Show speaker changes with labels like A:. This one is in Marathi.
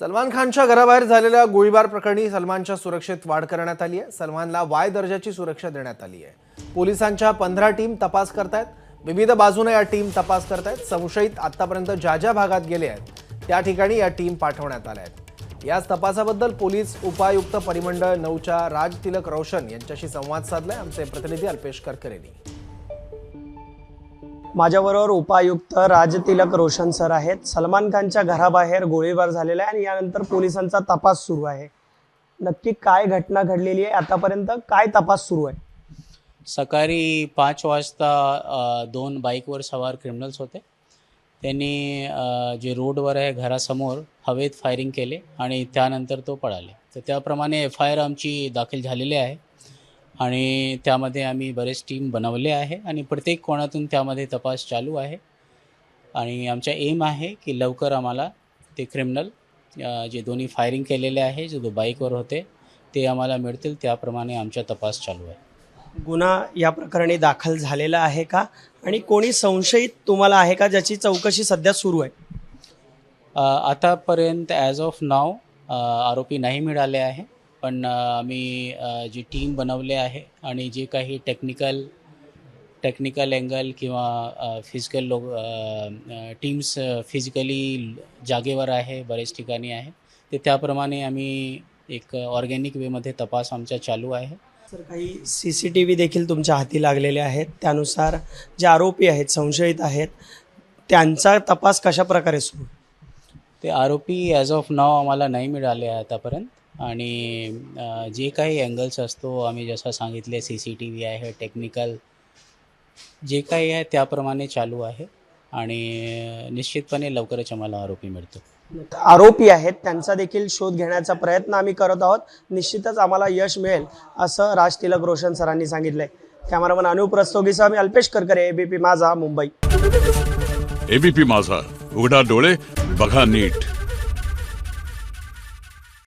A: सलमान खानच्या घराबाहेर झालेल्या गोळीबार प्रकरणी सलमानच्या सुरक्षेत वाढ करण्यात आली आहे. सलमानला वाय दर्जाची सुरक्षा देण्यात आली आहे. पोलिसांच्या पंधरा टीम तपास करतायत. विविध बाजूने या टीम तपास करतायत. संशयित आतापर्यंत ज्या ज्या भागात गेले आहेत त्या ठिकाणी या टीम पाठवण्यात आल्या आहेत. याच तपासाबद्दल पोलीस उपायुक्त परिमंडळ नऊच्या राज तिलक रोशन यांच्याशी संवाद साधलाय. आमचे प्रतिनिधी अल्पेश करकर
B: माझ्याबरोबर उपायुक्त राजतिलक रोशन सर आहेत. सलमान खानच्या घराबाहेर गोळीबार झालेला आहे आणि यानंतर पोलिसांचा तपास सुरू आहे. नक्की काय घटना घडलेली आहे? आतापर्यंत काय तपास सुरू आहे?
C: सकाळी पाच वाजता दोन बाईकवर सवार क्रिमिनल्स होते. त्यांनी जे रोडवर आहे घरासमोर हवेत फायरिंग केले आणि त्यानंतर तो पळाले. तर त्याप्रमाणे एफ आय आर आमची दाखल झालेली आहे. आणि त्यामध्ये आम्ही बरेच टीम बनवले आहे आणि प्रत्येक कोणातून त्यामध्ये तपास चालू आहे. आणि आमचा एम आहे की लवकर आम्हाला ते क्रिमिनल जे दोन्ही फायरिंग केलेले आहे जे दो बाईकवर होते ते आम्हाला मिळतील. त्याप्रमाणे आमचा तपास चालू आहे.
B: गुन्हा या प्रकरणी दाखल झालेला आहे का? आणि कोणी संशयित तुम्हाला आहे का ज्याची चौकशी सध्या सुरू आहे?
C: आतापर्यंत ॲज ऑफ नाव आरोपी नाही मिळाले आहे. पण आम्ही जी टीम बनवले आहे आणि जे काही टेक्निकल टेक्निकल अँगल किंवा फिजिकल लोक टीम्स फिजिकली जागेवर आहे बरेच ठिकाणी आहे ते त्याप्रमाणे आम्ही एक ऑर्गॅनिक वेमध्ये तपास आमचा चालू आहे.
B: सर काही सी सी टी व्ही देखील तुमच्या हाती लागलेले आहेत. त्यानुसार जे आरोपी आहेत संशयित आहेत त्यांचा तपास कशा प्रकारे सुरू?
C: ते आरोपी ॲज ऑफ नाव आम्हाला नाही मिळाले आतापर्यंत. आणि जे काही अँगल्स असतो आम्ही जसं सांगितले सी सी टी व्ही आहे टेक्निकल जे काही आहे त्याप्रमाणे चालू आहे. आणि निश्चितपणे लवकरच आम्हाला आरोपी मिळतो.
B: आरोपी आहेत त्यांचा देखील शोध घेण्याचा प्रयत्न आम्ही करत आहोत. निश्चितच आम्हाला यश मिळेल असं राज तिलक रोशन सरांनी सांगितलंय. कॅमेरामन अनुप रस्तोगीसह मी अल्पेश करकरे एबीपी माझा मुंबई.
D: एबीपी माझा उघडा डोळे बघा नीट.